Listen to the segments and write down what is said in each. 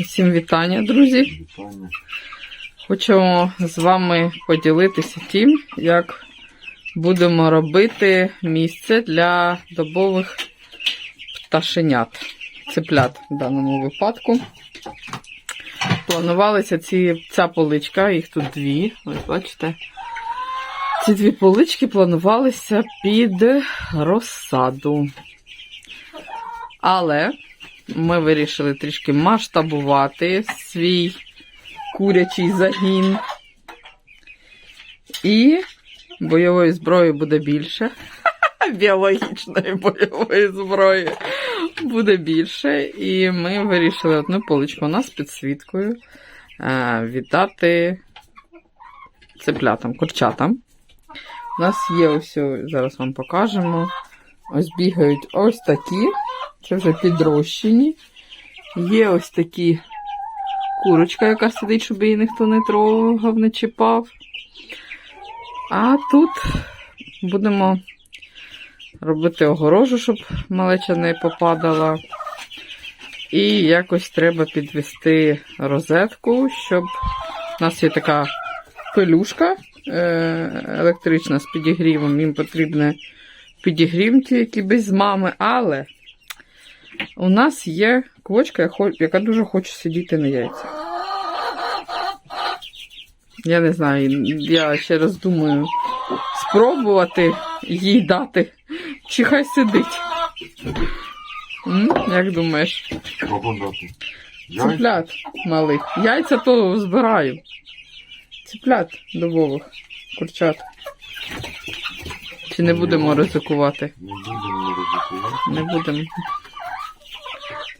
Всім вітання, друзі. Вітання. Хочемо з вами поділитися тим, як будемо робити місце для добових пташенят, цеплят в даному випадку. Планувалися ці, ця поличка, їх тут дві, ось бачите. Ці дві полички планувалися під розсаду. Але ми вирішили трішки масштабувати свій курячий загін. І бойової зброї буде більше. Біологічної бойової зброї буде більше. І ми вирішили одну поличку у нас під світкою е, віддати цеплятам, курчатам. У нас є ось, зараз вам покажемо. Ось бігають ось такі. Це вже підрощені. Є ось такі курочка, яка сидить, щоб її ніхто не трогав, не чіпав. А тут будемо робити огорожу, щоб малеча не попадала. І якось треба підвести розетку, щоб у нас є така пелюшка е, електрична з підігрівом. Їм потрібне підігрів тільки без мами, але у нас є квочка, яка дуже хоче сидіти на яйцях. Я не знаю, я ще раз думаю спробувати їй дати, чи хай сидить. М? Як думаєш? Цеплят малих. Яйця то збираю. Цеплят добових, курчат. Чи не будемо ризикувати? Не будемо ризикувати. Не будемо.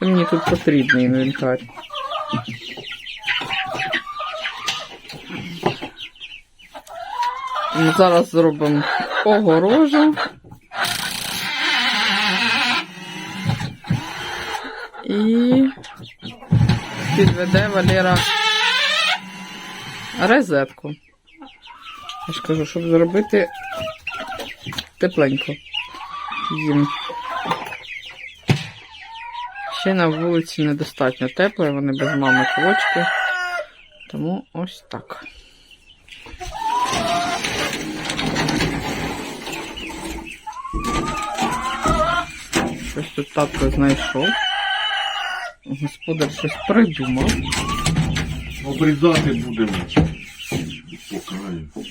Та мені тут потрібний інвентар. Ми зараз зробимо огорожу. І підведе Валера розетку. Я ж кажу, щоб зробити тепленько їм. Ще на вулиці недостатньо тепло, вони без мами квочки. Тому ось так. Щось тут татко знайшов. Господар щось придумав. Обрізати будемо. По.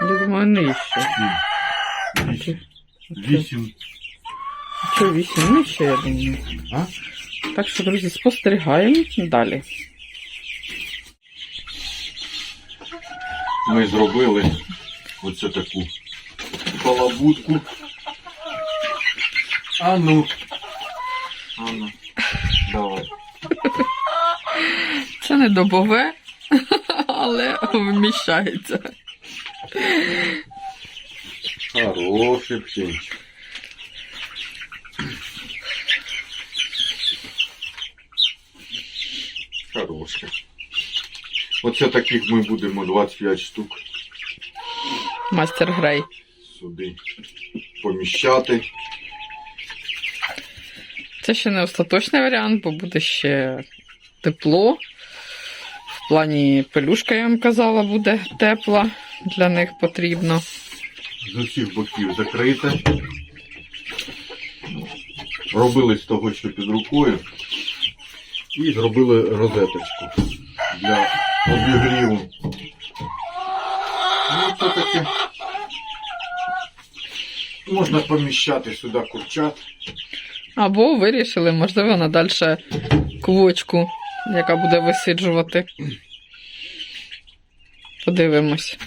Я думаю, нижче. сім, вісім. Що вісім? Нижче, я думаю. А? Так що, друзі, спостерігаємо далі. Ми зробили оце таку халабутку. А ну. А ну. Давай. Це не добове, вміщається. Хороший птенчик. Хороший. Оце таких ми будемо 25 штук Мастер Грей. сюди поміщати. Це ще не остаточний варіант, бо буде ще тепло. В плані пелюшка, я вам казала, буде тепла. Для них потрібно. З усіх боків закрите. Робили з того, що під рукою. І зробили розеточку для обігріву. Ну, це таке. Можна поміщати сюди курчат. Або вирішили, можливо, надальше квочку, яка буде висиджувати. Подивимось.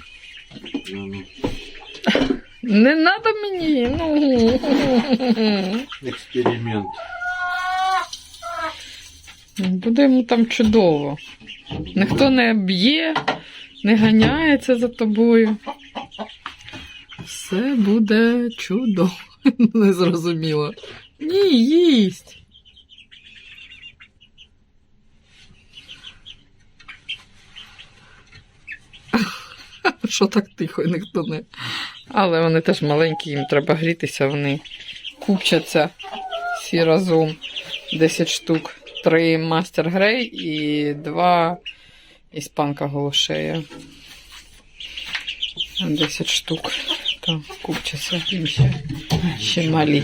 Не треба мені. Ну. Експеримент. Буде йому там чудово. Ніхто не б'є, не ганяється за тобою. Все буде чудо. Незрозуміло. Ні, їсть. Що так тихо, ніхто не. Але вони теж маленькі, їм треба грітися, вони купчаться всі разом. 10 штук. Три мастер грей і два іспанка голошея. 10 штук. Там купчаться їм ще, ще малі.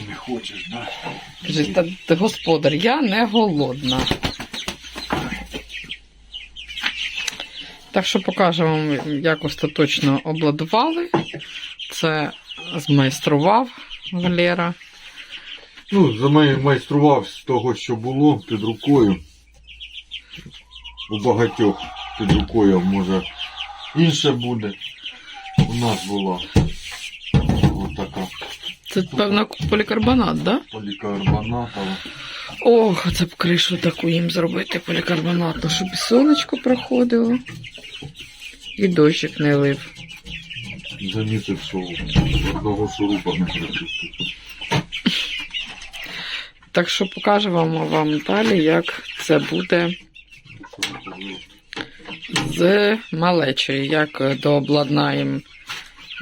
Каже, та господар, я не голодна. Так що покажу вам, як остаточно обладували. Це змайстрував Валера. Ну, замайстрував з того, що було під рукою. У багатьох під рукою, може, інше буде. У нас була отака Це, певно, полікарбонат, да? полікарбонатова. Ох, це б кришу таку їм зробити полікарбонатну, щоб і сонечко проходило. І дощик не лив. Замітив, що одного шурупа не припустив. Так що покажу вам, вам далі, як це буде з малечою. Як дообладнаємо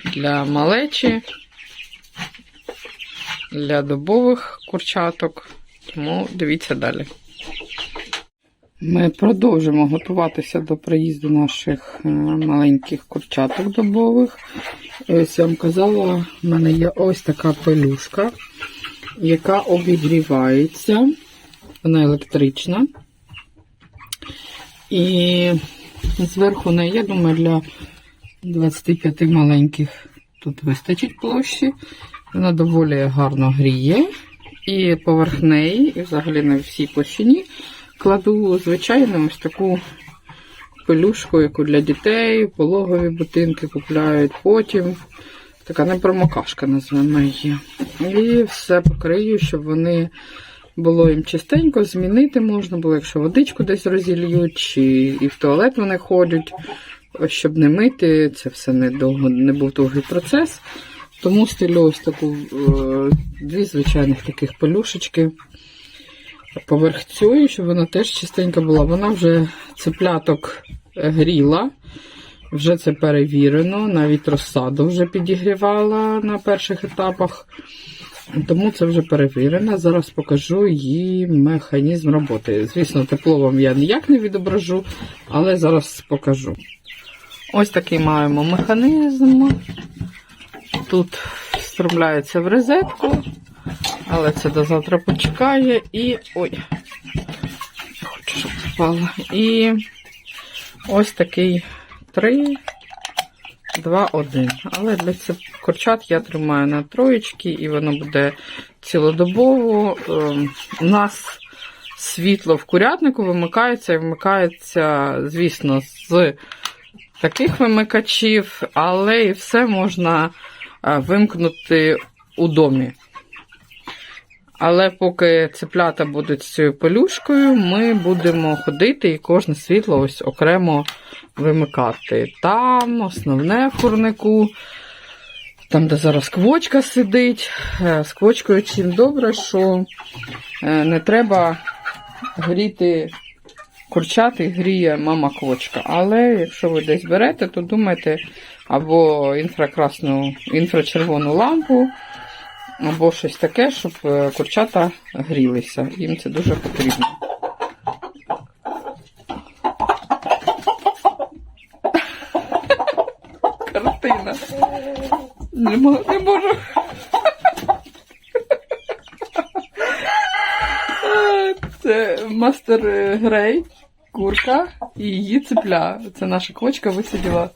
для малечі, для добових курчаток. Тому дивіться далі. Ми продовжимо готуватися до приїзду наших е, маленьких курчаток добових. Ось я вам казала, в мене є ось така пелюшка, яка обігрівається. Вона електрична. І зверху неї, я думаю, для 25 маленьких тут вистачить площі. Вона доволі гарно гріє. І поверх неї, і взагалі на всій площині, кладу звичайну ось таку пелюшку, яку для дітей, пологові будинки купляють потім. Така непромокашка, називаємо її. І все покрию, щоб вони було їм чистенько, змінити можна було, якщо водичку десь розільють, чи і в туалет вони ходять, щоб не мити, це все не, довго, не був довгий процес. Тому стелю ось таку е, дві звичайних таких пелюшечки поверх цієї, щоб вона теж чистенька була. Вона вже цепляток гріла, вже це перевірено, навіть розсаду вже підігрівала на перших етапах. Тому це вже перевірено. Зараз покажу її механізм роботи. Звісно, тепло вам я ніяк не відображу, але зараз покажу. Ось такий маємо механізм. Тут встромляється в розетку, але це до завтра почекає. І. Ой, я хочу, щоб впало. І ось такий 3, 2, 1. Але для цих курчат я тримаю на троєчки, і воно буде цілодобово. Ем, У нас світло в курятнику вимикається і вмикається, звісно, з таких вимикачів, але і все можна е, вимкнути у домі. Але поки цеплята будуть з цією пелюшкою, ми будемо ходити і кожне світло ось окремо вимикати. Там основне в курнику, там, де зараз квочка сидить. Е, З квочкою чим добре, що е, не треба гріти курчати, гріє мама квочка. Але якщо ви десь берете, то думайте або інфракрасну, інфрачервону лампу, або щось таке, щоб е, курчата грілися. Їм це дуже потрібно. Картина. Не, мо- не можу. Це мастер Грей, курка і її цепля. Це наша квочка висиділа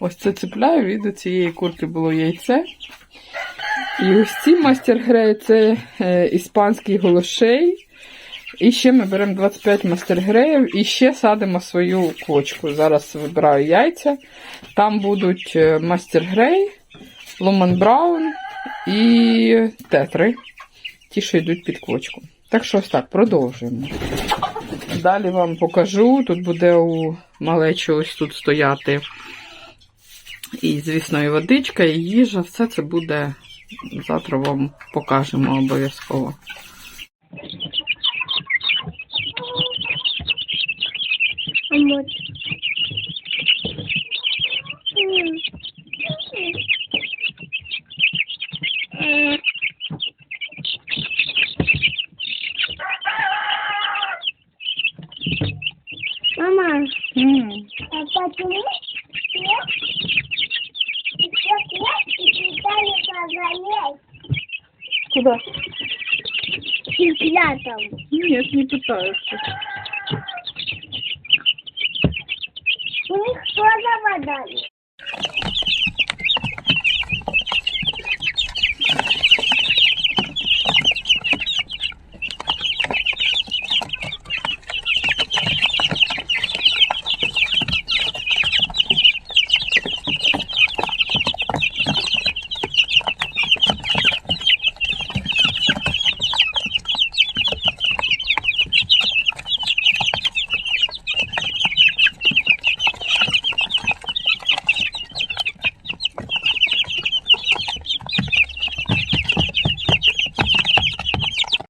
ось це цепля, від цієї курки було яйце. І ось ці мастер Грей це е, іспанський голошей. І ще ми беремо 25 мастер греїв і ще садимо свою квочку. Зараз вибираю яйця. Там будуть е, мастер грей, Ломан Браун і тетри. Ті, що йдуть під квочку. Так що ось так, продовжуємо. Далі вам покажу. Тут буде у малечі ось тут стояти І, звісно, і водичка, і їжа, все це буде завтра вам покажемо обов'язково. Вот. Мама, а почему все, все клетки питали позалезть Куди? там. Нет, не питаюся. У них тоже вода есть.